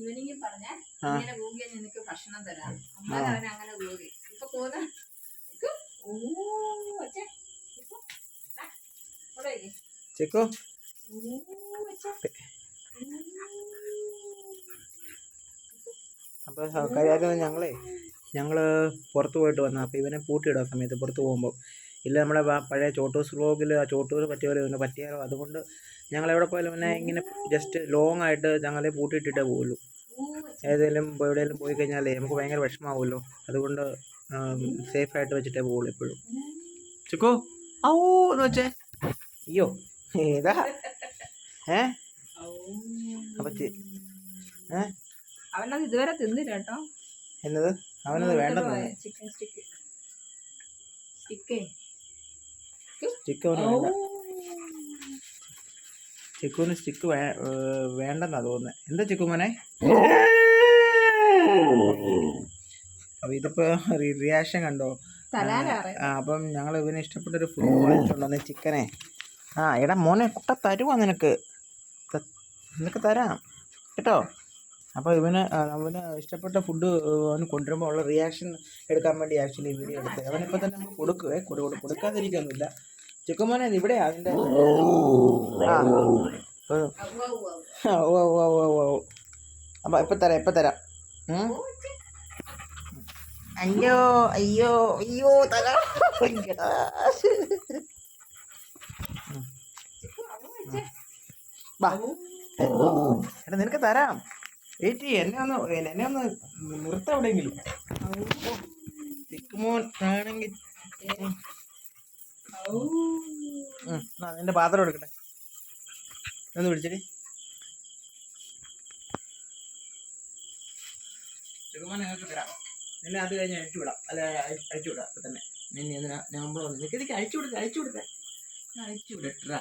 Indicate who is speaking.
Speaker 1: ഈവനിങ്ങിൽ പറഞ്ഞ. ഇങ്ങനെ കൂകിയാ നിനക്ക് ഭക്ഷണം തരാം. അമ്മ അവൻ അങ്ങനെ കൂകി ഇപ്പൊ അപ്പൊ.
Speaker 2: ചിക്കു അപ്പോൾ ഞങ്ങളേ. ഞങ്ങൾ പുറത്ത് പോയിട്ട് വന്ന. അപ്പോൾ ഇവനെ പൂട്ടിയിടുക സമയത്ത് പുറത്തു പോകുമ്പോൾ ഇല്ല നമ്മുടെ പഴയ ചോട്ടൂസ് ബ്ലോഗിൽ ആ ചോട്ടൂർ പറ്റിയവരോ പറ്റിയാലോ? അതുകൊണ്ട് ഞങ്ങൾ എവിടെ പോയാലും പിന്നെ ഇങ്ങനെ ജസ്റ്റ് ലോങ് ആയിട്ട് ഞങ്ങളെ പൂട്ടിയിട്ടിട്ടേ പോകുള്ളൂ. ഏതെങ്കിലും എവിടെയെങ്കിലും പോയി കഴിഞ്ഞാലേ നമുക്ക് ഭയങ്കര വിഷമാവുമല്ലോ. അതുകൊണ്ട് സേഫ് ആയിട്ട് വെച്ചിട്ടേ പോകുള്ളൂ എപ്പോഴും. ചുക്കോ? ഔ എന്ന് വെച്ചേ അയ്യോ ഏതാ? ഏ. അപ്പം ഏ?
Speaker 1: അവനത് ഇതുവരെ തിന്നില്ല കേട്ടോ.
Speaker 2: എന്നത്? അവനത് വേണ്ടത്
Speaker 1: ചിക്കൻ സ്റ്റിക്ക് സ്റ്റിക്കേ
Speaker 2: ചിക്കു അവന് വേണ്ട. ചിക്കുവിന് സ്റ്റിക്ക് വേ തോന്നുന്നത് എന്താ ചിക്കു മോനെ? അപ്പോൾ ഇതിപ്പോൾ റിയാക്ഷൻ കണ്ടോ? ആ അപ്പം ഞങ്ങൾ ഇവന് ഇഷ്ടപ്പെട്ടൊരു ഫുഡ് വാങ്ങിച്ചുകൊണ്ടുവന്ന് ചിക്കനെ ആ എടാ മോനെ കുട്ട തരുവാ നിനക്ക്? നിനക്ക് തരാം. കേട്ടോ? അപ്പോൾ ഇവന് അവന് ഇഷ്ടപ്പെട്ട ഫുഡ് അവന് കൊണ്ടുവരുമ്പോൾ ഉള്ള റിയാക്ഷൻ എടുക്കാൻ വേണ്ടി ആക്ച്വലി വീഡിയോ എടുത്തത് അവനിപ്പോൾ തന്നെ നമ്മൾ കൊടുക്കുവേ കൊടു കൊടു- കൊടുക്കാതിരിക്കൊന്നുമില്ല ചിക്കുമോനെ ഇവിടെ അതിന്റെ ആ. ഉം. ആ, ഓ ഓ ഓ ഓ ഓ അപ്പം ഇപ്പം തരാം ഇപ്പം തരാം. അയ്യോ അയ്യോ അയ്യോ തരാം. എടാ നിനക്ക് തരാം. ഏറ്റി എന്നെ ഒന്ന് എന്നെ ഒന്ന് നിർത്ത എവിടെയെങ്കിലും. ചിക്കുമോൻ ആണെങ്കിൽ നിന്റെ പാത്രം എടുക്കട്ടെ. ഒന്ന് പിടിച്ചടി ചിക്കുമോൻ നിങ്ങൾക്ക് തരാം. നിന്നെ അത് കഴിഞ്ഞ് അഴിച്ചു വിടാം. അല്ല അഴി- അഴിച്ചു വിടാം. അപ്പൊ തന്നെ. നിന്നെ എന്തിനാ? ഞാൻ നിനക്ക് ഇതൊക്കെ അഴിച്ചു കൊടുക്ക അഴിച്ചു കൊടുക്ക. അഴിച്ചു വിടട്ടാ